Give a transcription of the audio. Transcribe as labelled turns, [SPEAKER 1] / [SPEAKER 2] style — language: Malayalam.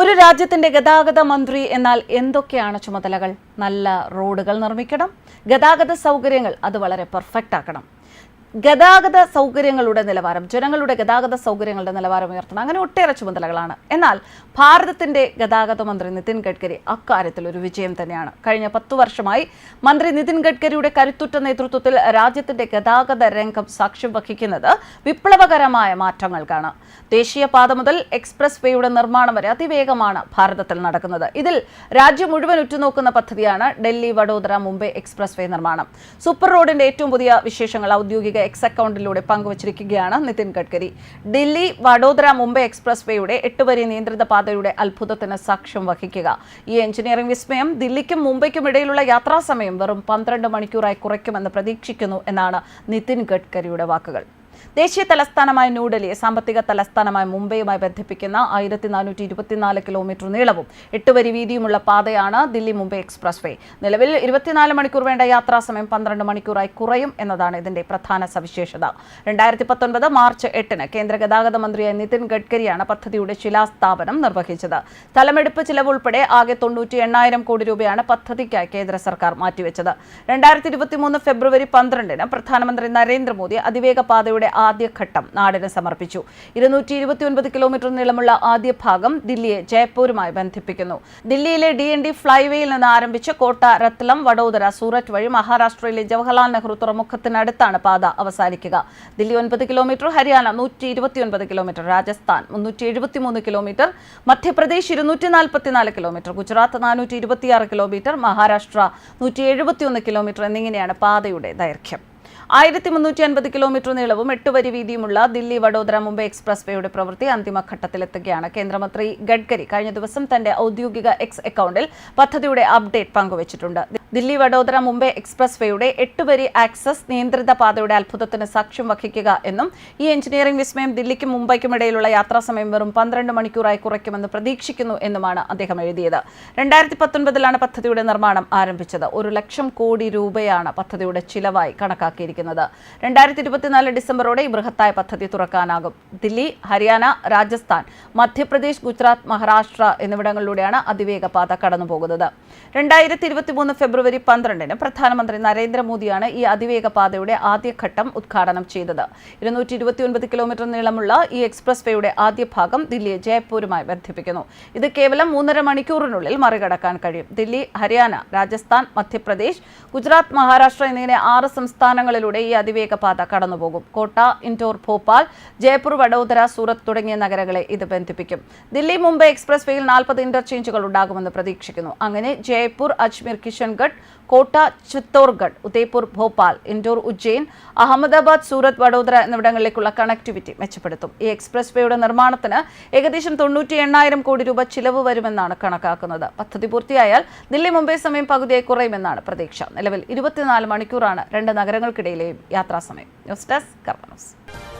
[SPEAKER 1] ഒരു രാജ്യത്തിന്റെ ഗതാഗത മന്ത്രി എന്നാൽ എന്തൊക്കെയാണ് ചുമതലകൾ? നല്ല റോഡുകൾ നിർമ്മിക്കണം. ഗതാഗത സൗകര്യങ്ങൾ അത് വളരെ പെർഫെക്റ്റ് ആക്കണം. ഗതാഗത സൗകര്യങ്ങളുടെ നിലവാരം ജനങ്ങളുടെ ഗതാഗത സൗകര്യങ്ങളുടെ നിലവാരം ഉയർത്തണം അങ്ങനെ ഒട്ടേറെ ചുമതലകളാണ്. എന്നാൽ ഭാരതത്തിന്റെ ഗതാഗത മന്ത്രി നിതിൻ ഗഡ്കരി അക്കാര്യത്തിൽ ഒരു വിജയം തന്നെയാണ്. കഴിഞ്ഞ പത്തു വർഷമായി മന്ത്രി നിതിൻ ഗഡ്കരിയുടെ കരുത്തുറ്റ നേതൃത്വത്തിൽ രാജ്യത്തിന്റെ ഗതാഗത രംഗം സാക്ഷ്യം വഹിക്കുന്നത് വിപ്ലവകരമായ മാറ്റങ്ങൾക്കാണ്. ദേശീയപാത മുതൽ എക്സ്പ്രസ് വേയുടെ നിർമ്മാണം വരെ അതിവേഗമാണ് ഭാരതത്തിൽ നടക്കുന്നത്. ഇതിൽ രാജ്യം മുഴുവൻ ഉറ്റുനോക്കുന്ന പദ്ധതിയാണ് ഡൽഹി വഡോദര മുംബൈ എക്സ്പ്രസ് വേ നിർമ്മാണം. സൂപ്പർ റോഡിന്റെ ഏറ്റവും പുതിയ വിശേഷങ്ങൾ ഔദ്യോഗിക എക്സ് അക്കൗണ്ടിലൂടെ പങ്കുവച്ചിരിക്കുകയാണ് നിതിൻ ഗഡ്കരി. ഡൽഹി വഡോദര മുംബൈ എക്സ്പ്രസ് വേയുടെ എട്ട് വരി നിയന്ത്രിത പാതയുടെ അത്ഭുതത്തിന് സാക്ഷ്യം വഹിക്കുക. ഈ എഞ്ചിനീയറിംഗ് വിസ്മയം ദില്ലിക്കും മുംബൈക്കും ഇടയിലുള്ള യാത്രാസമയം വെറും പന്ത്രണ്ട് മണിക്കൂറായി കുറയ്ക്കുമെന്ന് പ്രതീക്ഷിക്കുന്നു എന്നാണ് നിതിൻ ഗഡ്കരിയുടെ വാക്കുകൾ. ദേശീയ തലസ്ഥാനമായ ന്യൂഡൽഹിയെ സാമ്പത്തിക തലസ്ഥാനമായ മുംബൈയുമായി ബന്ധിപ്പിക്കുന്ന ആയിരത്തി നാനൂറ്റി ഇരുപത്തിനാല് കിലോമീറ്റർ നീളവും എട്ട് വരി വീതിയുമുള്ള പാതയാണ് ദില്ലി മുംബൈ എക്സ്പ്രസ് വേ നിലവിൽ ഇരുപത്തിനാല് മണിക്കൂർ വേണ്ട യാത്രാ സമയം പന്ത്രണ്ട് മണിക്കൂറായി കുറയും എന്നതാണ് ഇതിന്റെ പ്രധാന സവിശേഷത. രണ്ടായിരത്തി പത്തൊൻപത് മാർച്ച് എട്ടിന് കേന്ദ്ര ഗതാഗത മന്ത്രിയായ നിതിൻ ഗഡ്കരിയാണ് പദ്ധതിയുടെ ശിലാസ്ഥാപനം നിർവഹിച്ചത്. സ്ഥലമെടുപ്പ് ചിലവ് ഉൾപ്പെടെ ആകെ തൊണ്ണൂറ്റി എണ്ണായിരം കോടി രൂപയാണ് പദ്ധതിക്കായി കേന്ദ്ര സർക്കാർ മാറ്റിവെച്ചത്. രണ്ടായിരത്തി ഇരുപത്തിമൂന്ന് ഫെബ്രുവരി പന്ത്രണ്ടിന് പ്രധാനമന്ത്രി നരേന്ദ്രമോദി അതിവേഗ പാതയുടെ ആദ്യഘട്ടം നാടിന് സമർപ്പിച്ചു. ഇരുന്നൂറ്റി ഇരുപത്തിയൊൻപത് കിലോമീറ്റർ നീളമുള്ള ആദ്യ ഭാഗം ദില്ലിയെ ജയ്പൂരുമായി ബന്ധിപ്പിക്കുന്നു. ദില്ലിയിലെ ഡി എൻ ഡി ഫ്ലൈവേയിൽ നിന്ന് ആരംഭിച്ച് കോട്ട രത്ലം വഡോദര സൂററ്റ് വഴി മഹാരാഷ്ട്രയിലെ ജവഹർലാൽ നെഹ്റു തുറമുഖത്തിനടുത്താണ് പാത അവസാനിക്കുക. ദില്ലി ഒൻപത് കിലോമീറ്റർ ഹരിയാന നൂറ്റി ഇരുപത്തിയൊൻപത് കിലോമീറ്റർ രാജസ്ഥാൻ മുന്നൂറ്റി എഴുപത്തിമൂന്ന് കിലോമീറ്റർ മധ്യപ്രദേശ് ഇരുന്നൂറ്റി നാൽപ്പത്തിനാല് കിലോമീറ്റർ ഗുജറാത്ത് നാനൂറ്റി ഇരുപത്തിയാറ് കിലോമീറ്റർ മഹാരാഷ്ട്ര നൂറ്റി എഴുപത്തിയൊന്ന് കിലോമീറ്റർ എന്നിങ്ങനെയാണ് പാതയുടെ ദൈർഘ്യം. ആയിരത്തി മുന്നൂറ്റി അൻപത് കിലോമീറ്റർ നീളവും എട്ട് വരി വീതിയുമുള്ള ദില്ലി വഡോദര മുംബൈ എക്സ്പ്രസ് വേയുടെ പ്രവൃത്തി അന്തിമഘട്ടത്തിലെത്തുകയാണ്. കേന്ദ്രമന്ത്രി ഗഡ്കരി കഴിഞ്ഞ ദിവസം തന്റെ ഔദ്യോഗിക എക്സ് അക്കൗണ്ടിൽ പദ്ധതിയുടെ അപ്ഡേറ്റ് പങ്കുവച്ചിട്ടുണ്ട്. ദില്ലി വഡോദര മുംബൈ എക്സ്പ്രസ് വേയുടെ എട്ട് വരി ആക്സസ് നിയന്ത്രിത പാതയുടെ അത്ഭുതത്തിന് സാക്ഷ്യം വഹിക്കുക എന്നും ഈ എഞ്ചിനീയറിംഗ് വിസ്മയം ദില്ലിക്കും മുംബൈക്കും ഇടയിലുള്ള യാത്രാസമയം വെറും പന്ത്രണ്ട് മണിക്കൂറായി കുറയ്ക്കുമെന്ന് പ്രതീക്ഷിക്കുന്നു എന്നുമാണ് അദ്ദേഹം എഴുതിയത്. രണ്ടായിരത്തി പത്തൊൻപതിലാണ് പദ്ധതിയുടെ നിർമ്മാണം ആരംഭിച്ചത്. ഒരു ലക്ഷം കോടി രൂപയാണ് പദ്ധതിയുടെ ചിലവായി കണക്കാക്കിയിരിക്കുന്നത്. രണ്ടായിരത്തി ഇരുപത്തിനാല് ഡിസംബറോടെ ഈ ബൃഹത്തായ പദ്ധതി തുറക്കാനാകും. ദില്ലി ഹരിയാന രാജസ്ഥാൻ മധ്യപ്രദേശ് ഗുജറാത്ത് മഹാരാഷ്ട്ര എന്നിവിടങ്ങളിലൂടെയാണ് അതിവേഗ പാത കടന്നുപോകുന്നത്. രണ്ടായിരത്തി ഇരുപത്തിമൂന്ന് ഫെബ്രുവരി പന്ത്രണ്ടിന് പ്രധാനമന്ത്രി നരേന്ദ്രമോദിയാണ് ഈ അതിവേഗ പാതയുടെ ആദ്യഘട്ടം ഉദ്ഘാടനം ചെയ്തത്. ഇരുന്നൂറ്റി ഇരുപത്തിയൊൻപത് കിലോമീറ്റർ നീളമുള്ള ഈ എക്സ്പ്രസ് വേയുടെ ആദ്യ ഭാഗം ദില്ലിയെ ജയ്പൂരുമായി ബന്ധിപ്പിക്കുന്നു ഇത് കേവലം മൂന്നര മണിക്കൂറിനുള്ളിൽ മറികടക്കാൻ കഴിയും. ദില്ലി ഹരിയാന രാജസ്ഥാൻ മധ്യപ്രദേശ് ഗുജറാത്ത് മഹാരാഷ്ട്ര എന്നിങ്ങനെ ആറ് സംസ്ഥാനങ്ങളിലൂടെ ഈ അതിവേഗ പാത കടന്നുപോകും. കോട്ട ഇൻഡോർ ഭോപ്പാൽ ജയ്പൂർ വഡോദര സൂറത്ത് തുടങ്ങിയ നഗരങ്ങളെ ഇത് ബന്ധിപ്പിക്കും. ദില്ലി മുംബൈ എക്സ്പ്രസ് വേയിൽ നാൽപ്പത് ഇന്റർചേഞ്ചുകൾ ഉണ്ടാകുമെന്ന് പ്രതീക്ഷിക്കുന്നു. അങ്ങനെ ജയ്പൂർ അജ്മീർ കിഷൻഗഡ് കോട്ട ചിത്തോർഗഡ് ഉദയ്പൂർ ഭോപ്പാൽ ഇൻഡോർ ഉജ്ജയിൻ അഹമ്മദാബാദ് സൂറത്ത് വഡോദര എന്നിവിടങ്ങളിലേക്കുള്ള കണക്ടിവിറ്റി മെച്ചപ്പെടുത്തും. ഈ എക്സ്പ്രസ് വേയുടെ നിർമ്മാണത്തിന് ഏകദേശം തൊണ്ണൂറ്റി എണ്ണായിരം കോടി രൂപ ചിലവ് വരുമെന്നാണ് കണക്കാക്കുന്നത്. പദ്ധതി പൂർത്തിയായാൽ ദില്ലി മുംബൈ സമയം പകുതിയായി കുറയുമെന്നാണ് പ്രതീക്ഷ. നിലവിൽ ഇരുപത്തിനാല് മണിക്കൂറാണ് രണ്ട് നഗരങ്ങൾക്കിടയിലെയും യാത്രാസമയം ന്യൂസ് ഡെസ്ക് കർമ്മ